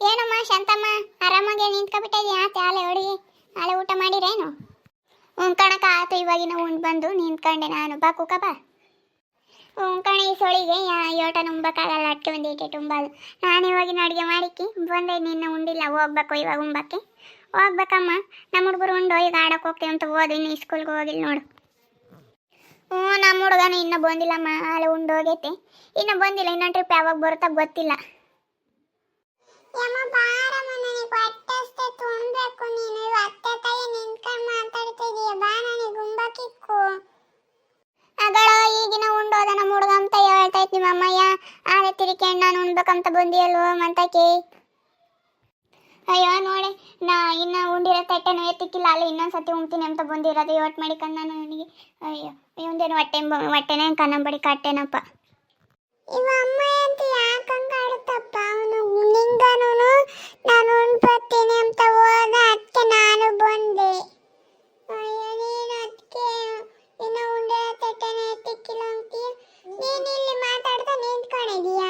ಏನಮ್ಮ ಶಾಂತಮ್ಮ? ಆರಾಮಾಗಿ ನಿಂತ್ಕೊಬಿಟ್ಟಿದ್ಯಾ ತಾಲೆ ಹೊಡಿಗೆ ನಾಳೆ ಊಟ ಮಾಡಿರೇನು? ಹ್ಞೂ ಕಣಕ ಆತು ಇವಾಗಿನ ಉಂಡು ಬಂದು ನಿಂತ್ಕೊಂಡೆ ನಾನು. ಬಾ ಕುಕ, ಬಾ. ಉಂಕಣ ಕಣ, ಈ ಸೊಳಿಗೆ ಯೋಟ ನುಂಬಕ್ಕಾಗಲ್ಲ. ಅಟ್ಕೆ ಒಂದು ಇಟ್ಟೆ ತುಂಬಾ ನಾನು ಇವಾಗಿನ ಅಡುಗೆ ಮಾಡಿಕ್ಕಿ. ಬಂದೆ, ನಿನ್ನ ಉಂಡಿಲ್ಲ. ಹೋಗ್ಬೇಕು ಇವಾಗ ಉಂಬಕ್ಕೆ. ಹೋಗ್ಬೇಕಮ್ಮ. ನಮ್ಮ ಹುಡುಗರು ಉಂಡು, ಈಗ ಆಡಕ್ಕೆ ಹೋಗ್ತೀವಿ ಅಂತ ಓದು. ಇನ್ನು ಸ್ಕೂಲ್ಗೆ ಹೋಗಿಲ್ಲ ನೋಡು. ಹ್ಞೂ ನಮ್ಮ ಹುಡುಗನ ಇನ್ನೂ ಬಂದಿಲ್ಲಮ್ಮ. ಆಲೆ ಉಂಡು ಹೋಗೈತೆ. ಇನ್ನೂ ಬಂದಿಲ್ಲ. ಇನ್ನೊಂದು ಟ್ರಿಪ್ ಯಾವಾಗ ಬರುತ್ತಾ ಗೊತ್ತಿಲ್ಲ ಯಮ್ಮ ಬಾರಮ್ಮ ನನಗೆ ಹೊಟ್ಟೆಷ್ಟೇ ತುಂಬೇಕು ನೀನು ಉಣ್ಬೇಕಂತ ಬಂದಿಯಲ್ವೋ ಮಂತಕ್ಕೆ? ಅಯ್ಯೋ ನೋಡಿ ನಾ ಇನ್ನ ಉಂಡಿರೋ ತಟ್ಟೆನೂ ಎತ್ತಿಕ್ಕಿಲ್ಲ. ಅಲ್ಲಿ ಇನ್ನೊಂದ್ಸತಿ ಉಣ್ತೀನಿ ಅಂತ ಬಂದಿರೋದು. ಯೋಟ್ ಮಾಡಿಕೊಂಡು ನಾನು ನನಗೆ. ಅಯ್ಯೋ ಇವಂದೇನು ಹೊಟ್ಟೆ ಹೊಟ್ಟೆನೇ ಕನ್ನಂಬಡಿ ಕಟ್ಟೆನಪ್ಪ. ಇವ ಅಮ್ಮ ಅಂತ ಯಾಕಂಗ ನಿಂಗನು ನಾನು ಉಣ್ಬರ್ತೀನಿ ಅಂತ ಹೋದ ಅದಕ್ಕೆ ನಾನು ಬಂದೆ. ಅಯ್ಯೋ, ನೀನು ಅದಕ್ಕೆ ಇನ್ನು ಉಂಡೆ ತಟ್ಟೆನೆ ಎತ್ತಿಕ್ಕಿಲ್ಲ ಅಂತೀಯ? ನೀನು ಇಲ್ಲಿ ಮಾತಾಡ್ತಾ ನಿಂತ್ಕೊಂಡಿದೀಯ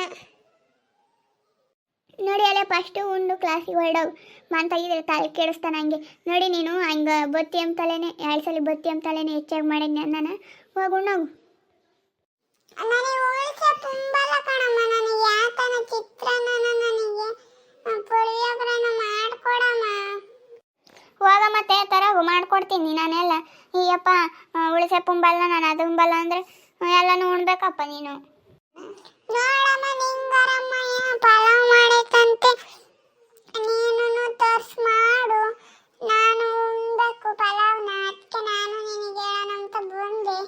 ನೋಡಿ ಅಲ್ಲೇ ಫಸ್ಟು ಉಂಡು ಕ್ಲಾಸಿಗೆ ಹೊರಡೋಗು ಮಾತಾಗಿದ್ರೆ ತಲೆ ಕೆಡಿಸ್ತಾನೆ ಹಂಗೆ. ನೋಡಿ ನೀನು, ಹಂಗೆ ಬತ್ತಿ ತಲೆನೇ, ಎರಡು ಸಲ ಬತ್ತಿ ತಲೆನೇ ಹೆಚ್ಚಾಗಿ ಮಾಡಿದ್ನಿ ನಾನು. ಹೋಗಿ ಉಣ್ಣೋಗು. ನನಗೆ ಉಳಿಸ ತುಂಬಲ್ಲ ಕಣಮ್ಮ ನನಗೆ ಯಾತನ ಚಿತ್ರಾನ್ನ ನನಗೆ ಪುಳಿಯೋಗರೆನ ಮಾಡ್ಕೊಡಮ್ಮ ಹೋಗ ಮತ್ತೆ ಥರ ಮಾಡ್ಕೊಡ್ತೀನಿ ನಾನೆಲ್ಲ. ಈಯಪ್ಪ ಉಳಿಸೆ ಪುಂಬಲ್ಲ ನಾನು ಅದು ಉಂಬಲ್ಲ ಅಂದ್ರೆ ಎಲ್ಲನೂ ಉಣ್ಬೇಕಪ್ಪ ನೀನು. ನೋಡಮ್ಮ ನಿಂಗರಮ್ಮ ಪಲಾವ್ ಮಾಡೈತಂತೆ ನೀನು ತೋರ್ಸ್ ಮಾಡು. ನಾನು ಉಣ್ಬೇಕು ಪಲಾವ್ನ ಅದಕ್ಕೆ ನಾನು ನಿನಗೆ ಹೇಳೋಣ ಅಂತ ಬಂದೆ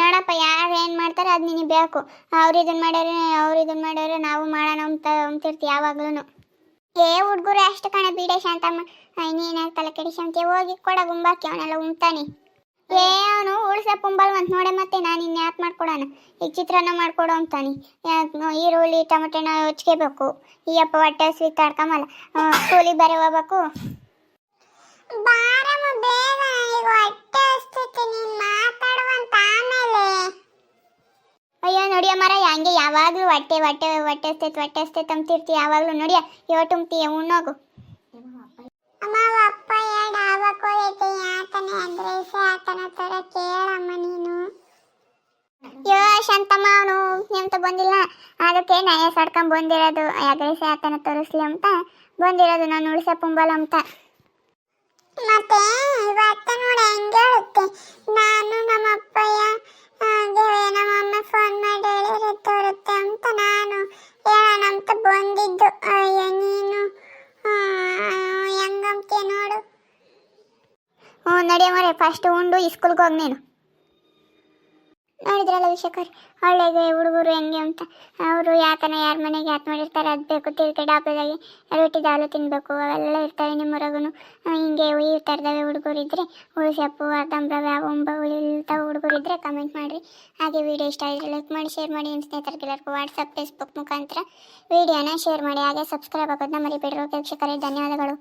ನೋಡಪ್ಪ ಯಾರು ಏನು ಮಾಡ್ತಾರೆ ಅದು ನಿನಗೆ ಬೇಕು. ಅವ್ರು ಇದನ್ನು ಮಾಡ್ಯಾರೆ ಅವ್ರು ಇದನ್ನು ಮಾಡ್ಯಾರೆ ನಾವು ಮಾಡೋಣ ಅಂತ ಅಂತಿರ್ತೀವಿ ಯಾವಾಗ್ಲೂ ಏ, ಹುಡುಗರು ಅಷ್ಟು ಕಣ ಬೀಡೆ ಶಾಂತಮ್ಮ. ಇನ್ನೇನ ತಲೆ ಕೆಡಿಸಂತೆ ಹೋಗಿ ಕೊಡ ಗುಂಬಾಕಿ, ಅವನೆಲ್ಲ ಉಂಬ್ತಾನೆ ಏ, ಅವನು ಉಳಿಸ ಪುಂಬಲ್ ಅಂತ ನೋಡೆ ಮತ್ತೆ ನಾನು ಇನ್ನು ಯಾಕೆ ಮಾಡ್ಕೊಡೋಣ? ಈ ಚಿತ್ರಾನ್ನ ಮಾಡ್ಕೊಡು ಅಂತಾನೆ. ಈರುಳ್ಳಿ ಟೊಮೆಟೊನ ಹೊಚ್ಕೋಬೇಕು ಈ ಅಪ್ಪ ಹೊಟ್ಟೆ ಸ್ವೀಟ್ ತಡ್ಕೊಂಬಲ್ಲ ಸ್ಕೂಲಿಗೆ ಬರೀ ಹೋಗ್ಬೇಕು. ಬಾರಮ್ಮ ಯಾವಾಗಲೂ ಹೊಟ್ಟೆ ಹೊಟ್ಟೆ ಹೊಟ್ಟೆ ಹಸ್ತೈತೆ ಹೊಟ್ಟೆ ಹಸ್ತೈತೆ ಅಂತಿರ್ತಿ ಯಾವಾಗಲೂ ನೋಡಿಯ ಯೋಟುಂಬ್ತೀಯ ಉಣ್ಣೋಗು ಅಮ್ಮ ಅಪ್ಪ ಎರಡು ಆವಕ್ ಹೋಗೈತೆ. ಯಾತನೆ ಆತನ ತರ ಕೇಳಮ್ಮ ನೀನು. ಯೋ ಶಾಂತಮ್ಮ ಅವನು ಅಂತ ಬಂದಿಲ್ಲ. ಅದಕ್ಕೆ ನಯ ಸಡ್ಕೊಂಡ್ ಬಂದಿರೋದು. ಅಗ್ರೆಸ ಆತನ ತೋರಿಸ್ಲಿ ಅಂತ ಬಂದಿರೋದು. ನಾನು ಉಳಿಸ ಪುಂಬಲ ಅಂತ. ಮತ್ತೆ ಇವತ್ತ ನೋಡಿ ಹೆಂಗೆ ಹೇಳುತ್ತೆ? ನಾನು ನಮ್ಮ ಫಸ್ಟ್ ಉಂಡು ಸ್ಕೂಲ್ಗೆ ಹೋಗಿ ನೀನು. ನೋಡಿದ್ರಲ್ಲ ವಿಷಕರ್ ಒಳ್ಳೆಗೆ ಹುಡುಗರು ಹೆಂಗೆ ಅಂತ. ಅವರು ಯಾಕನ ಯಾರ ಮನೆಗೆ ಯಾಕೆ ಮಾಡಿರ್ತಾರೆ, ಅದು ಬೇಕು, ತಿರ್ಗಿ ಡಾಬಾದಾಗೆ ರೊಟ್ಟಿ, ದಾಲು ತಿನ್ನಬೇಕು ಅವೆಲ್ಲ ಇರ್ತವೆ ನಿಮ್ಮೊರಗೂ ಹಿಂಗೆ ಈ ಥರದವೆ ಹುಡುಗರು ಇದ್ದರೆ ಉಳಿಸಪ್ಪು ಅರ್ಧಂಬ್ರವೆ ಒಂಬ ಉಳಿಲ್ತಾವ ಹುಡುಗರು ಇದ್ದರೆ ಕಮೆಂಟ್ ಮಾಡಿರಿ. ಹಾಗೆ ವಿಡಿಯೋ ಇಷ್ಟ ಆಗಿದ್ರೆ ಲೈಕ್ ಮಾಡಿ ಶೇರ್ ಮಾಡಿ ನಿಮ್ಮ ಸ್ನೇಹಿತರಿಗೆಲ್ಲರಿಗೂ ವಾಟ್ಸಪ್ ಫೇಸ್ಬುಕ್ ಮುಖಾಂತರ. ವಿಡಿಯೋನ ಶೇರ್ ಮಾಡಿ, ಹಾಗೆ ಸಬ್ಸ್ಕ್ರೈಬ್ ಆಗೋದನ್ನ ಮರಿಬೇಡಿರೋ. ವೀಕ್ಷಕರೇ, ಧನ್ಯವಾದಗಳು.